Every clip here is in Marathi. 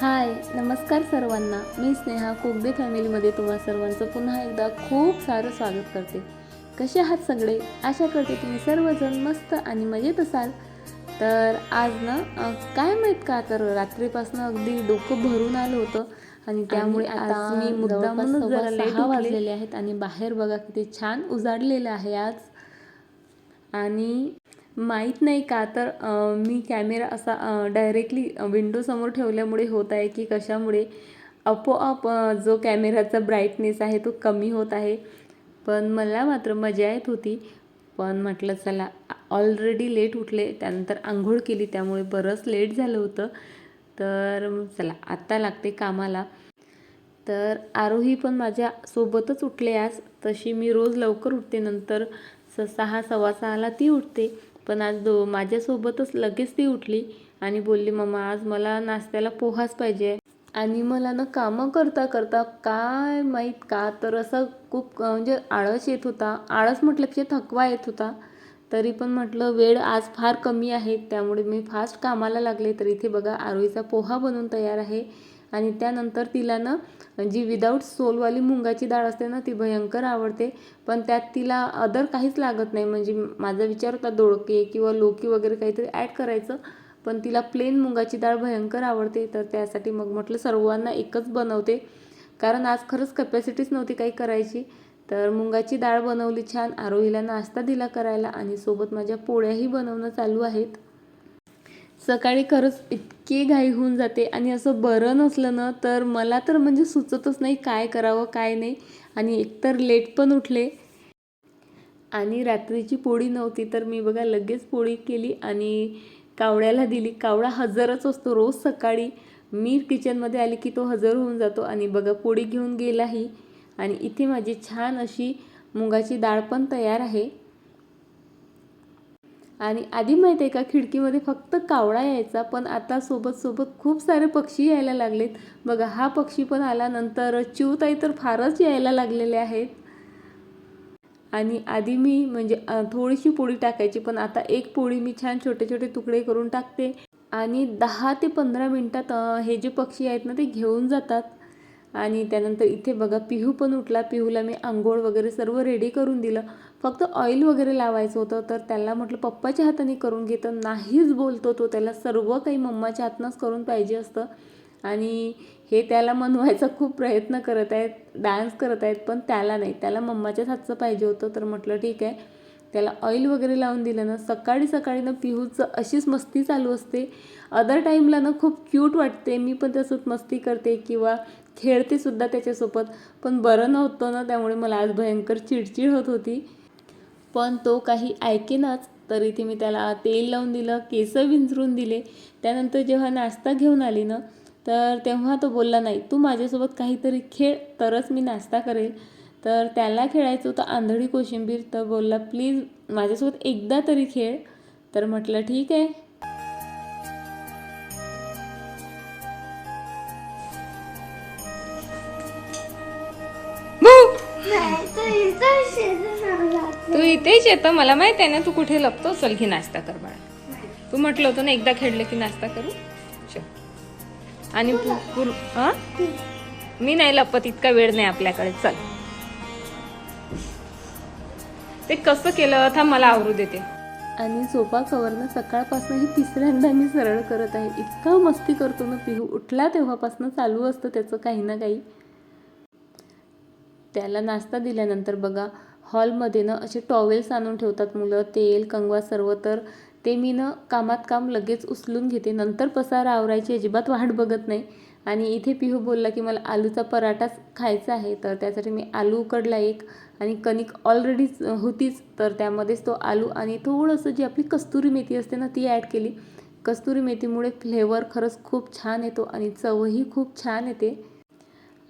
हाय नमस्कार सर्वांना. मी स्नेहा कोगदे फॅमिलीमध्ये तुम्हा सर्वांचं पुन्हा एकदा खूप सारं स्वागत करते. कसे आहात सगळे? आशा करते तुम्ही सर्वजण मस्त आणि मजेत असाल. तर आज ना काय माहीत का तर रात्रीपासून अगदी डोकं भरून आलं होतं. आणि त्यामुळे आता मी मुद्दामूनच जरा लेट वाजलेले आहेत आणि बाहेर बघा किती छान उजाडलेलं आहे आज. आणि माहीत नाही का? तर मी कॅमेरा असा डायरेक्टली विंडोसमोर ठेवल्यामुळे होत आहे की कशामुळे आपोआप जो कॅमेराचा ब्राईटनेस आहे तो कमी होत आहे. पण मला मात्र मजा येत होती. पण म्हटलं चला ऑलरेडी लेट उठले त्यानंतर आंघोळ केली त्यामुळे बरंच लेट झालं होतं. तर चला आत्ता लागते कामाला. तर आरोही पण माझ्या सोबतच उठले आज. तशी मी रोज लवकर उठते. नंतर स सहा सव्वा सहाला ती उठते. पण आज दो माझ्यासोबतच लगेच ती उठली आणि बोलली मम्मा आज मला नाश्त्याला पोहाच पाहिजे. आणि मला ना कामं करता करता काय माहीत का तर असं खूप म्हणजे आळस येत होता. आळस म्हटल्यापेक्षा थकवा येत होता. तरी पण म्हटलं वेळ आज फार कमी आहे त्यामुळे मी फास्ट कामाला लागले. तर इथे बघा आरोईचा पोहा बनवून तयार आहे. आणि त्यानंतर तिला ना जी विदाऊट सोलवाली मुंगाची डाळ असते ना ती भयंकर आवडते. पण त्यात तिला अदर काहीच लागत नाही. म्हणजे माझा विचार होता दोडके किंवा लोकी वगैरे काहीतरी ॲड करायचं. पण तिला प्लेन मुगाची डाळ भयंकर आवडते. तर त्यासाठी मग म्हटलं सर्वांना एकच बनवते. कारण आज खरंच कपॅसिटीच नव्हती काही करायची. तर मुंगाची डाळ बनवली छान. आरोहीला नाश्ता दिला करायला आणि सोबत माझ्या पोळ्याही बनवणं चालू आहेत. सकाळी खरंच इतकी घाई होऊन जाते आणि असं बरं नसलं ना तर मला तर म्हणजे सुचतच नाही काय करावं काय नाही. आणि एकतर लेट पण उठले. आणि रात्रीची पोळी नव्हती तर मी बघा लगेच पोळी केली आणि कावड्याला दिली. कावडा हजरच असतो रोज सकाळी. मी किचनमध्ये आली की तो हजर होऊन जातो आणि बघा पोळी घेऊन गेलाही. आणि इथे माझी छान अशी मुगाची डाळ पण तयार आहे. आणि आधी माहिती आहे का खिडकीमध्ये फक्त कावळा यायचा पण आता सोबत सोबत खूप सारे पक्षी यायला लागलेत. बघा हा पक्षी पण आला नंतर चिवताई तर फारच यायला लागलेले आहेत. आणि आधी मी म्हणजे थोडीशी पोळी टाकायची पण आता एक पोळी मी छान छोटे छोटे तुकडे करून टाकते. आणि दहा ते पंधरा मिनटात हे जे पक्षी आहेत ना ते घेऊन जातात. आणि त्यानंतर इथे बघा पिहू पण उठला. पिहूला मी आंघोळ वगैरे सर्व रेडी करून दिलं. फक्त ऑइल वगैरे लावायचं होतं तर त्याला म्हटलं पप्पाच्या हाताने करून घे. तर नाहीच बोलतो तो त्याला सर्व काही मम्माच्या हातनंच करून पाहिजे असतं. आणि हे त्याला मनवायचा खूप प्रयत्न करत आहेत डान्स करत आहेत पण त्याला नाही. त्याला मम्माच्याच हातचं पाहिजे होतं तर म्हटलं ठीक आहे. त्याला ऑइल वगैरे लावून दिलं ना सकाळी सकाळी ना पिहूचं अशीच मस्ती चालू असते. अदर टाईमला ना खूप क्यूट वाटते. मी पण त्यासोबत मस्ती करते किंवा खेळते सुद्धा त्याच्यासोबत. पण बरं नव्हतं ना त्यामुळे मला आज भयंकर चिडचिड होत होती. पण तो काही ऐकेनाच. तर इथे मी त्याला तेल लावून दिलं केस विंचरून दिले. त्यानंतर जेव्हा नाश्ता घेऊन आली ना तर तेव्हा तो बोलला नाही तू माझ्यासोबत काहीतरी खेळ तरच मी नाश्ता करेल. तर त्याला खेळायचं होतं आंधळी कोशिंबीर. तर बोलला प्लीज माझ्यासोबत एकदा तरी खेळ. तर म्हटलं ठीक आहे. तू इथेच येतं मला माहीत आहे ना तू कुठे लपतो? चल घे नाश्ता कर बाळा. तू म्हटलं होतं ना एकदा खेळलं की नाश्ता करू? चल. आणि पु- पुर- हा? मी नाही लपत इतका वेळ नाही आपल्याकडे. चल. ते कसं केलं थांब मला आवरू देते. आणि सोफा कवरनं सकाळपासून ही तिसऱ्यांदा मी सरळ करत आहे. इतका मस्ती करतो ना पिहू. उठला तेव्हापासून चालू असतं त्याचं काही ना काही. त्याला नाश्ता दिल्यानंतर बघा हॉलमध्ये ना असे टॉवेल्स आणून ठेवतात मुलं तेल कंगवा सर्व तर. ते मी ना कामात काम लगेच उचलून घेते. नंतर पसारा आवरायची अजिबात वाट बघत नाही. आणि इथे पिहू बोलला की मला आलूचा पराठाच खायचा आहे तर त्यासाठी मी आलू उकडला एक. आणि कणिक ऑलरेडीच होतीच तर त्यामध्येच तो आलू आणि थोडंसं जी आपली कस्तुरी मेथी असते ना ती ॲड केली. कस्तुरी मेथीमुळे फ्लेवर खरंच खूप छान येतो आणि चवही खूप छान येते.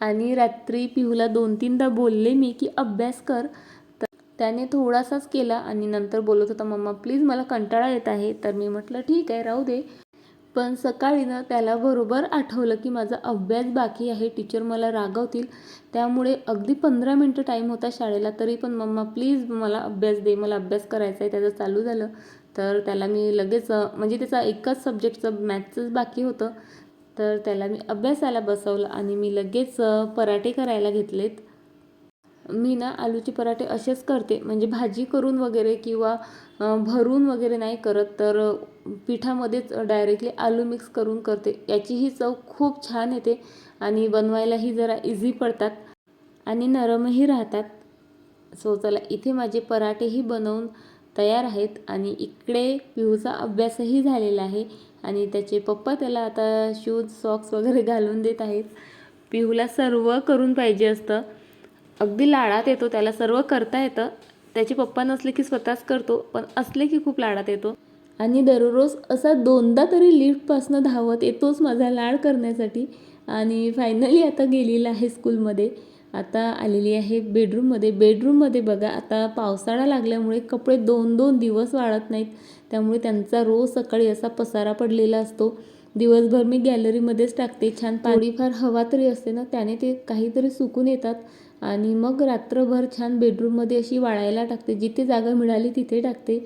आणि रात्री पिहूला दोन तीनदा बोलले मी की अभ्यास कर. त्याने थोडासाच केला आणि नंतर बोलत होता मम्मा प्लीज मला कंटाळा येत आहे. तर मी म्हटलं ठीक आहे राहू दे. पण सकाळी ना त्याला बरोबर आठवलं की माझा अभ्यास बाकी आहे टीचर मला रागवतील. त्यामुळे अगदी पंधरा मिनटं टाईम होता शाळेला तरी पण मम्मा प्लीज मला अभ्यास दे मला अभ्यास करायचा आहे त्याचं चालू झालं. तर त्याला मी लगेच म्हणजे त्याचा एकच सब्जेक्टचं मॅथ्सच बाकी होतं. तर त्याला मी अभ्यासाला बसवलं आणि मी लगेच पराठे करायला घेतलेत. मी ना आलूचे पराठे असेच करते. म्हणजे भाजी करून वगैरे किंवा भरून वगैरे नाही करत तर पिठामध्येच डायरेक्टली आलू मिक्स करून करते. याचीही चव खूप छान येते आणि बनवायलाही जरा इझी पडतात आणि नरमही राहतात. सो चला इथे माझे पराठेही बनवून तयार आहेत आणि इकडे पिहूचा अभ्यासही झालेला आहे आणि त्याचे पप्पा त्याला आता शूज सॉक्स वगैरे घालून देत आहेत. पिहूला सर्व करून पाहिजे असतं. अगदी लाडात येतो त्याला सर्व करता येतं. त्याचे पप्पा नसले की स्वतःच करतो पण असले की खूप लाडात येतो. आणि दररोज असा दोनदा तरी लिफ्टपासनं धावत येतोच माझा लाड करण्यासाठी. आणि फायनली आता गेलेला आहे स्कूलमध्ये आता आलेली आहे बेडरूममध्ये बेडरूममध्ये बघा आता पावसाळा लागल्यामुळे कपडे दोन दोन दिवस वाळत नाहीत. त्यामुळे त्यांचा रोज सकाळी असा पसारा पडलेला असतो. दिवसभर मी गॅलरीमध्येच टाकते. छान थोडीफार हवा तरी असते ना त्याने ते काहीतरी सुकून येतात. आणि मग रात्रभर छान बेडरूममध्ये अशी वाळायला टाकते. जिथे जागा मिळाली तिथे टाकते.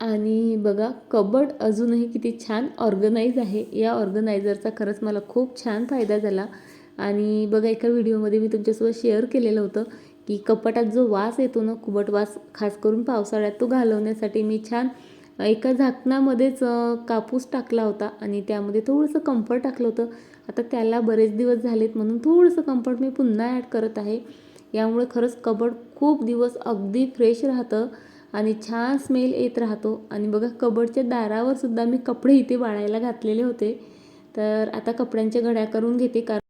आणि बघा कबड अजूनही किती छान ऑर्गनाईज आहे. या ऑर्गनायझरचा खरंच मला खूप छान फायदा झाला. आणि बघा एका व्हिडिओमध्ये मी तुमच्यासोबत शेअर केलेलं होतं की कपाटात जो वास येतो ना कुबट वास खास करून पावसाळ्यात तो घालवण्यासाठी मी छान एका झाकणामध्येच कापूस टाकला होता. आणि त्यामध्ये थोडंसं कम्फर्ट टाकलं होतं. आता त्याला बरेच दिवस झालेत म्हणून थोडंसं कम्फर्ट मी पुन्हा ॲड करत आहे. यामुळे खरंच कबड खूप दिवस अगदी फ्रेश राहतं आणि छान स्मेल येत राहतो. आणि बघा कबडच्या दारावर सुद्धा मी कपडे इथे वाळायला घातलेले होते. तर आता कपड्यांच्या घड्या करून घेते कारण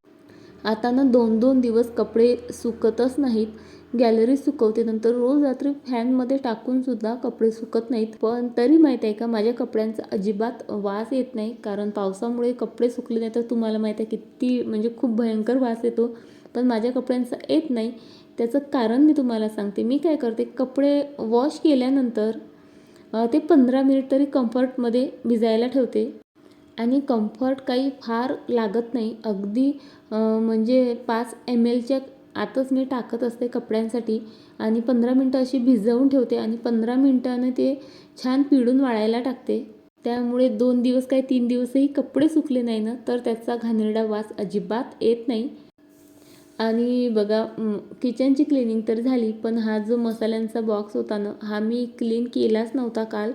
आता ना दोन दोन दिवस कपडे सुकतच नाहीत. गॅलरी सुकवते नंतर रोज रात्री फॅनमध्ये टाकून सुद्धा कपडे सुकत नाहीत. पण तरी माहीत आहे का माझ्या कपड्यांचा अजिबात वास येत नाही. कारण पावसामुळे कपडे सुकले नाही तर तुम्हाला माहीत आहे किती म्हणजे खूप भयंकर वास येतो. पण माझ्या कपड्यांचा येत नाही. त्याचं कारण मी तुम्हाला सांगते. मी काय करते कपडे वॉश केल्यानंतर ते पंधरा मिनिट तरी कम्फर्टमध्ये भिजायला ठेवते. आणि कम्फर्ट काही फार लागत नाही. अगदी म्हणजे पाच एम एलच्या आतच मी टाकत असते कपड्यांसाठी आणि पंधरा मिनटं अशी भिजवून ठेवते आणि पंधरा मिनटानं ते छान पिळून वाळायला टाकते. त्यामुळे दोन दिवस काही तीन दिवसही कपडे सुकले नाही ना तर त्याचा घाणेरडा वास अजिबात येत नाही. आणि बघा किचनची क्लिनिंग तर झाली पण हा जो मसाल्यांचा बॉक्स होता ना हा मी क्लीन केलाच नव्हता काल.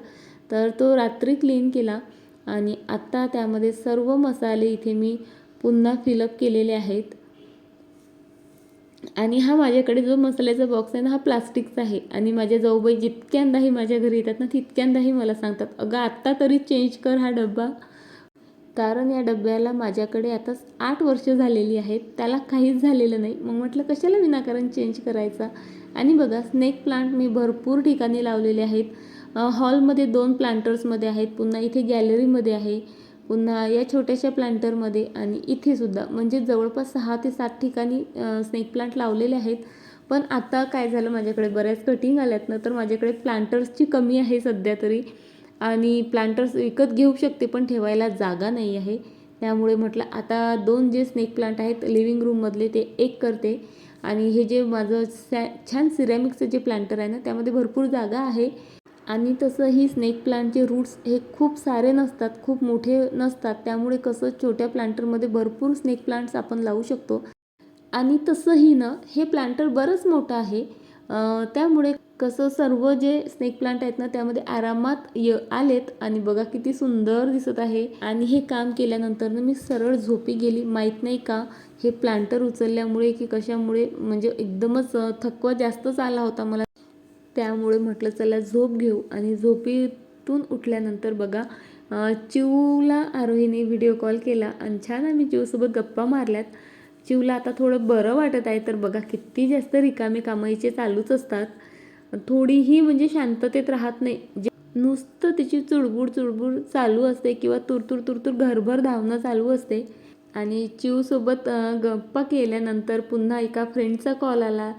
तर तो रात्री क्लीन केला आणि आत्ता त्यामध्ये सर्व मसाले इथे मी पुन्हा फिलअप केलेले आहेत. आणि हा माझ्याकडे जो मसाल्याचा बॉक्स आहे ना हा प्लास्टिकचा आहे. आणि माझ्या जाऊबाई जितक्यांदाही माझ्या घरी येतात ना तितक्यांदाही मला सांगतात अगं आत्ता तरी चेंज कर हा डब्बा. कारण या डब्याला माझ्याकडे आता आठ वर्ष झालेली आहेत. त्याला काहीच झालेलं नाही. मग म्हटलं कशाला विनाकारण चेंज करायचा? आणि बघा स्नेक प्लांट मी भरपूर ठिकाणी लावलेले आहेत. हॉलमध्ये दोन प्लांटर्समध्ये आहेत. पुन्हा इथे गॅलरीमध्ये आहे. पुन्हा या छोट्याशा प्लांटरमध्ये आणि इथे सुद्धा म्हणजे जवळपास सहा ते सात ठिकाणी स्नेक प्लांट लावलेले आहेत. पण आता काय झालं माझ्याकडे? बऱ्याच कटिंग आल्यात ना तर माझ्याकडे प्लांटर्सची कमी आहे सध्या तरी. आणि प्लांटर्स विकत घेऊ शकते पण ठेवायला जागा नाही आहे. त्यामुळे म्हटलं आता दोन जे स्नेक प्लांट आहेत लिव्हिंग रूममधले ते एक करते. आणि हे जे माझं सॅ छान सिरॅमिकचं जे प्लांटर आहे ना त्यामध्ये भरपूर जागा आहे. आणि तसं ही स्नेक प्लांटचे रूट्स हे खूप सारे नसतात खूप मोठे नसतात. त्यामुळे कसं छोट्या प्लांटरमध्ये भरपूर स्नेक प्लांट्स आपण लावू शकतो. आणि तसंही ना हे प्लांटर बरंच मोठं आहे. त्यामुळे कसं सर्व जे स्नेक प्लांट आहेत ना त्यामध्ये आरामात य आलेत. आणि बघा किती सुंदर दिसत आहे. आणि हे काम केल्यानंतर ना मी सरळ झोपी गेली. माहीत नाही का हे प्लांटर उचलल्यामुळे की कशामुळे? म्हणजे एकदमच थकवा जास्तच आला होता मला. त्यामुळे म्हटलं चला झोप घेऊ. आणि झोपीतून उठल्यानंतर बघा चिवला आरोहीने व्हिडिओ कॉल केला आणि छान आम्ही चिवसोबत गप्पा मारल्यात. चिवला आता थोडं बरं वाटत आहे तर बघा किती जास्त रिकामे कामाईचे चालूच असतात. थोडीही म्हणजे शांततेत राहत नाही. जे नुसतं तिची चुडबुड चुडबुड चालू असते किंवा तुरतुर तुरतुर घरभर धावणं चालू असते. आणि चिवसोबत गप्पा केल्यानंतर पुन्हा एका फ्रेंडचा कॉल आला.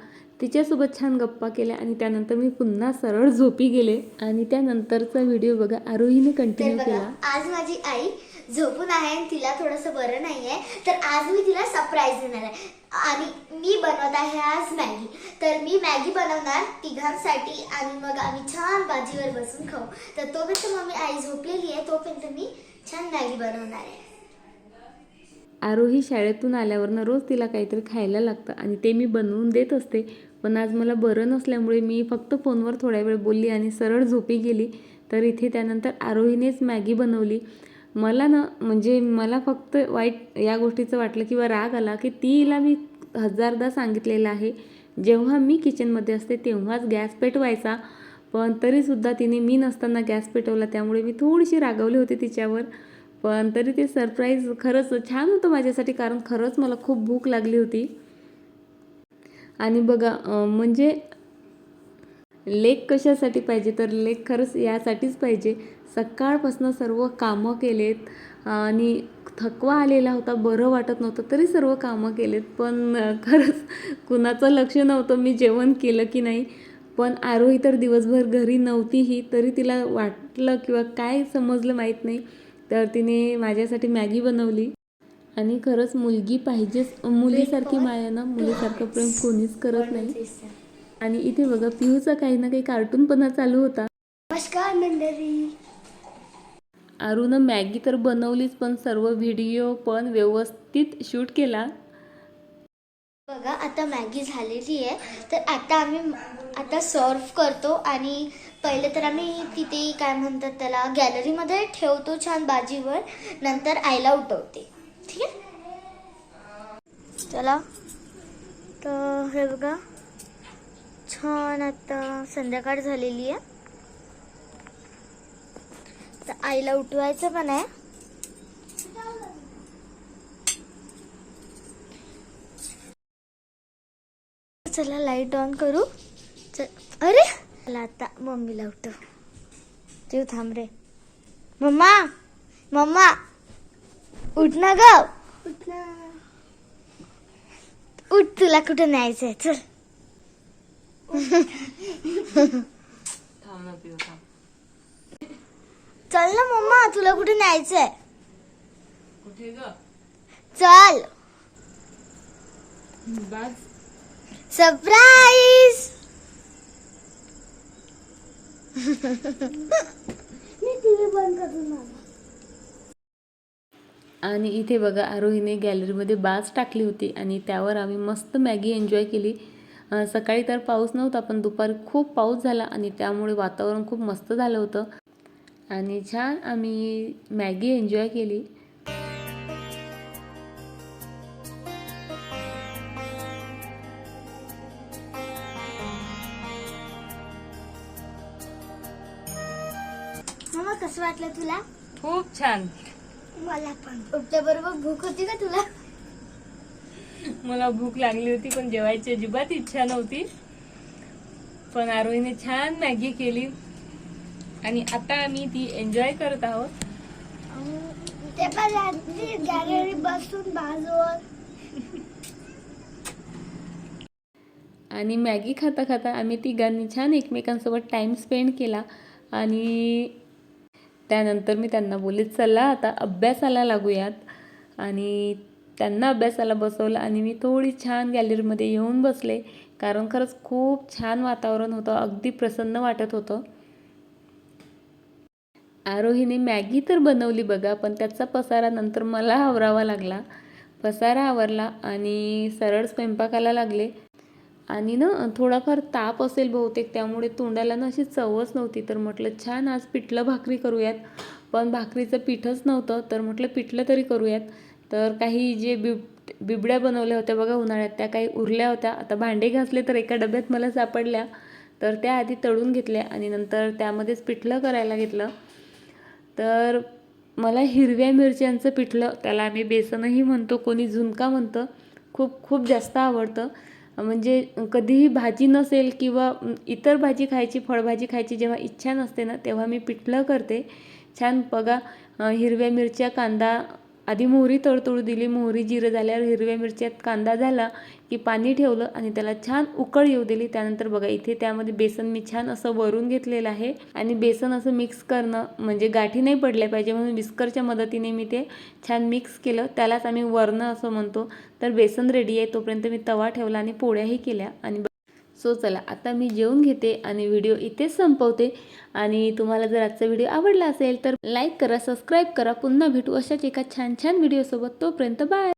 तिच्यासोबत छान गप्पा केल्या आणि त्यानंतर मी पुन्हा सरळ झोपी गेले. आणि त्यानंतरचा व्हिडिओ बघा आरोहीने कंटिन्यू केला. आज माझी आई झोपून आहे आणि तिला थोडंसं बरं नाही आहे तर आज मी तिला सरप्राईज देणार आहे. आणि मी बनवत आहे आज मॅगी. तर मी मॅगी बनवणार तिघांसाठी आणि मग आम्ही छान बाजीवर बसून खाऊ. तर तोपर्यंत मम्मी आई झोपलेली आहे तोपर्यंत मी छान मॅगी बनवणार आहे. आरोही शाळेतून आल्यावरनं रोज तिला काहीतरी खायला लागतं आणि ते मी बनवून देत असते. पण आज मला बरं नसल्यामुळे मी फक्त फोनवर थोड्या वेळ बोलली आणि सरळ झोपी गेली. तर इथे त्यानंतर आरोहीनेच मॅगी बनवली. मला ना म्हणजे मला फक्त वाईट या गोष्टीचं वाटलं किंवा राग आला की तिला मी हजारदा सांगितलेलं आहे. जेव्हा मी किचनमध्ये असते तेव्हाच गॅस पेटवायचा. पण तरीसुद्धा तिने मी नसताना गॅस पेटवला त्यामुळे मी थोडीशी रागवली होती तिच्यावर. पण तरी ते सरप्राईज खरंच छान होतं माझ्यासाठी कारण खरंच मला खूप भूक लागली होती. आणि बघा म्हणजे लेख कशासाठी पाहिजे? तर लेख खरंच यासाठीच पाहिजे. सकाळपासून सर्व कामं केलेत आणि थकवा आलेला होता बरं वाटत नव्हतं तरी सर्व कामं केलेत. पण खरंच कुणाचं लक्ष नव्हतं मी जेवण केलं की नाही. पण आरोही तर दिवसभर घरी नव्हतीही तरी तिला वाटलं किंवा काय समजलं माहीत नाही. तर तिने माझ्यासाठी मॅगी बनवली. आणि खरंच मुलगी पाहिजेच मुलीसारखी माया ना मुलीसारखं प्रेम कोणीच करत नाही. आणि इथे बघा पिहूचा काही ना काही कार्टूनपणा चालू होता. नमस्कार मंडळी. आरूनं मॅगी तर बनवलीच पण सर्व व्हिडिओ पण व्यवस्थित शूट केला. बघा आता मॅगी झालेली आहे. तर आता आम्ही आता सर्व करतो आणि पहिले तर आम्ही तिथे काय म्हणतात त्याला गॅलरीमध्ये ठेवतो छान बाजीवर. नंतर आईला उठवते. ठीक आहे? चला. तर हे बघा. छान आता संध्याकाळ झालेली आहे. तर आईला उठवायचं पण आहे. चला लाइट ऑन करू. चल. अरे! चला आता मम्मीला उठव. जीव थांब रे. मम्मा! मम्मा! उठ ना ग. उठ ना उठ तुला कुठं न्यायचंय? चल. चल ना मम्मा तुला कुठे न्यायचंय? कुठे ग? चल. सरप्राईज मी टीव्ही बंद करून आलो आणि इथे बघा आरोहीने गॅलरीमध्ये बाज टाकली होती आणि त्यावर आम्ही मस्त मॅगी एन्जॉय केली. सकाळी तर पाऊस नव्हता पण दुपारी खूप पाऊस झाला आणि त्यामुळे वातावरण खूप मस्त झालं होतं. आणि छान आम्ही मॅगी एन्जॉय केली. मम्मा कसं वाटलं तुला? खूप छान. मला पण. उठल्या बरोबर भूक होती का तुला? मला भूक लागली होती पण जेवायची अजिबात इच्छा नव्हती. पण आरोहीने छान मॅगी केली. आणि आता आम्ही ती एन्जॉय करत आहोत. ते पण गॅलरी बसून बाजूवर आणि मॅगी खाता खाता आम्ही तिघांनी छान एकमेकांसोबत टाईम स्पेंड केला. आणि त्यानंतर मी त्यांना बोलले चला आता अभ्यासाला लागूयात. आणि त्यांना अभ्यासाला बसवलं आणि मी थोडी छान गॅलरीमध्ये येऊन बसले. कारण खरंच खूप छान वातावरण होतं अगदी प्रसन्न वाटत होतं. आरोहीने मॅगी तर बनवली बघा पण त्याचा पसारा नंतर मला आवरावा लागला. पसारा आवरला आणि सरळ स्वयंपाकाला लागले. आणि ना थोडाफार ताप असेल बहुतेक त्यामुळे तोंडाला ना अशी चवच नव्हती. तर म्हटलं छान आज पिठलं भाकरी करूयात. पण भाकरीचं पीठच नव्हतं तर म्हटलं पिठलं तरी करूयात. तर काही जे बिब बिबड्या बनवल्या होत्या बघा उन्हाळ्यात त्या काही उरल्या होत्या. आता भांडे घासले तर एका डब्यात मला सापडल्या. तर त्या आधी तळून घेतल्या आणि नंतर त्यामध्येच पिठलं करायला घेतलं. तर मला हिरव्या मिरच्यांचं पिठलं त्याला आम्ही बेसनही म्हणतो कोणी झुणका म्हणतं खूप खूप जास्त आवडतं. म्हणजे कधीही भाजी नसेल किंवा इतर भाजी खायची फळभाजी खायची जेव्हा इच्छा नसते ना तेव्हा मी पिठलं करते. छान बघा हिरव्या मिरच्या कांदा आधी मोहरी तळतळू दिली. मोहरी जिरं झाल्यावर हिरव्या मिरच्यात कांदा झाला की पाणी ठेवलं आणि त्याला छान उकळ येऊ दिली. त्यानंतर बघा इथे त्यामध्ये बेसन मी छान असं वरून घेतलेलं आहे. आणि बेसन असं मिक्स करणं म्हणजे गाठी नाही पडल्या पाहिजे म्हणून विस्करच्या मदतीने मी ते छान मिक्स केलं. त्यालाच आम्ही वरणं असं म्हणतो. तर बेसन रेडी आहे. तोपर्यंत मी तवा ठेवला आणि पोळ्याही केल्या आणि सो चला आता मी जेवून घेते आणि व्हिडिओ इथेच संपवते. आणि तुम्हाला जर आजचा व्हिडिओ आवडला असेल तर लाईक करा सबस्क्राईब करा. पुन्हा भेटू अशाच एका छान छान व्हिडिओसोबत. तोपर्यंत बाय.